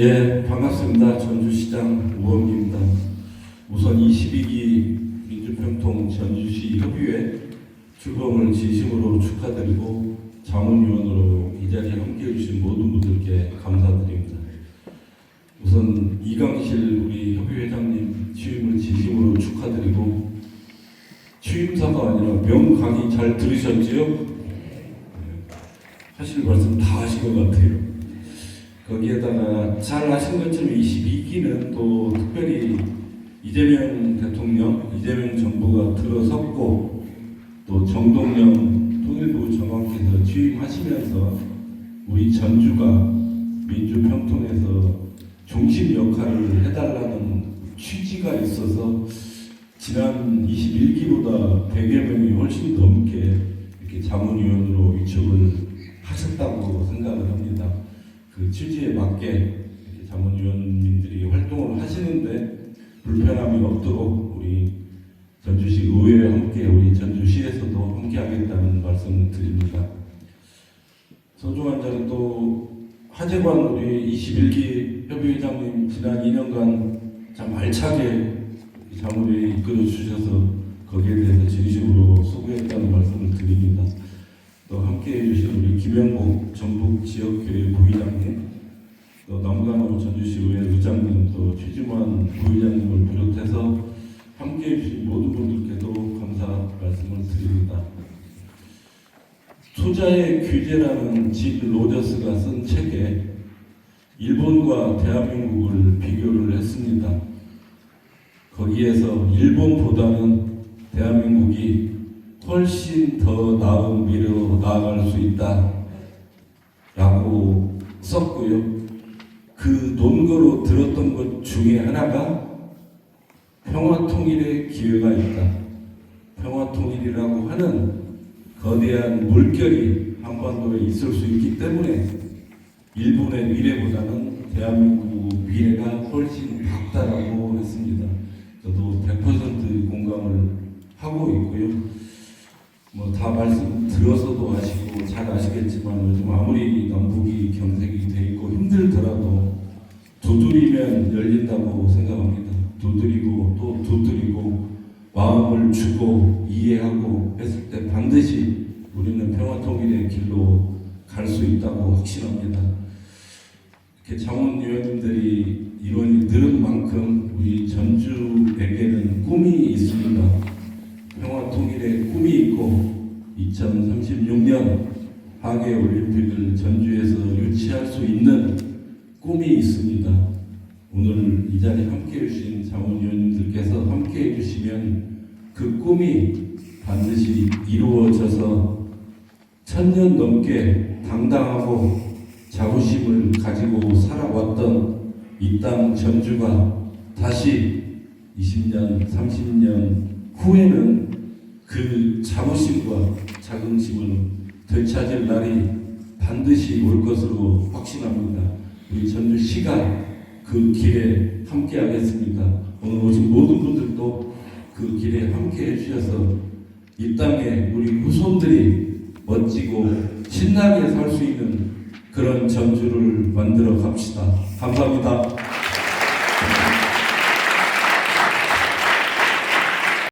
예, 반갑습니다. 전주시장 우원기입니다. 우선 22기 민주평통 전주시 협의회 출범을 진심으로 축하드리고 자문위원으로 이 자리에 함께해 주신 모든 분들께 감사드립니다. 우선 이강실 우리 협의회장님 취임을 진심으로 축하드리고 취임사가 아니라 명강의 잘 들으셨지요? 네. 하실 말씀 다 하신 것 같아요. 거기에다가 잘 아신 것처럼 22기는 또 특별히 이재명 대통령, 이재명 정부가 들어섰고 또 정동영 통일부 장관께서 취임하시면서 우리 전주가 민주평통에서 중심 역할을 해달라는 취지가 있어서 지난 21기보다 100여 명이 훨씬 넘게 그 취지에 맞게 자문위원님들이 활동을 하시는데 불편함이 없도록 우리 전주시 의회와 함께 우리 전주시에서도 함께 하겠다는 말씀을 드립니다. 소중한 자는 또 하재관 우리 21기 협의회장님 지난 2년간 참 알차게 이 자문회에 이끌어 주셔서 거기에 대해서 진심으로 수고했다는 말씀을 드립니다. 또 함께 해주신 우리 김영복 전북 지역교회 부의장님, 또 남간호 전주시의회 의장님, 또 최주만 부의장님을 비롯해서 함께 해주신 모든 분들께도 감사 말씀을 드립니다. 투자의 규제라는 집 로저스가 쓴 책에 일본과 대한민국을 비교를 했습니다. 거기에서 일본보다는 대한민국이 훨씬 더 나은 미래로 나아갈 수 있다. 라고 썼고요. 그 논거로 들었던 것 중에 하나가 평화 통일의 기회가 있다. 평화 통일이라고 하는 거대한 물결이 한반도에 있을 수 있기 때문에 일본의 미래보다는 대한민국 미래가 훨씬 밝다라고 했습니다. 저도 100% 공감을 하고 있고요. 뭐 다 말씀 들어서도 아시고 잘 아시겠지만 요즘 아무리 남북이 경색이 힘들더라도 두드리면 열린다고 생각합니다. 두드리고 또 두드리고 마음을 주고 이해하고 했을 때 반드시 우리는 평화 통일의 길로 갈 수 있다고 확신합니다. 이렇게 자문위원님들이 이론이 늘은 만큼 우리 전주에게는 꿈이 있습니다. 평화 통일의 꿈이 있고 2036년 하계 올림픽을 전주에서 유치할 수 있는 꿈이 있습니다. 오늘 이 자리에 함께 해주신 자문위원님들께서 함께 해주시면 그 꿈이 반드시 이루어져서 천년 넘게 당당하고 자부심을 가지고 살아왔던 이 땅 전주가 다시 20년, 30년 후에는 그 자부심과 자긍심을 되찾을 날이 반드시 올 것으로 확신합니다. 우리 전주 시가 그 길에 함께 하겠습니다. 오늘 오신 모든 분들도 그 길에 함께 해주셔서 이 땅에 우리 후손들이 멋지고 신나게 살 수 있는 그런 전주를 만들어 갑시다. 감사합니다.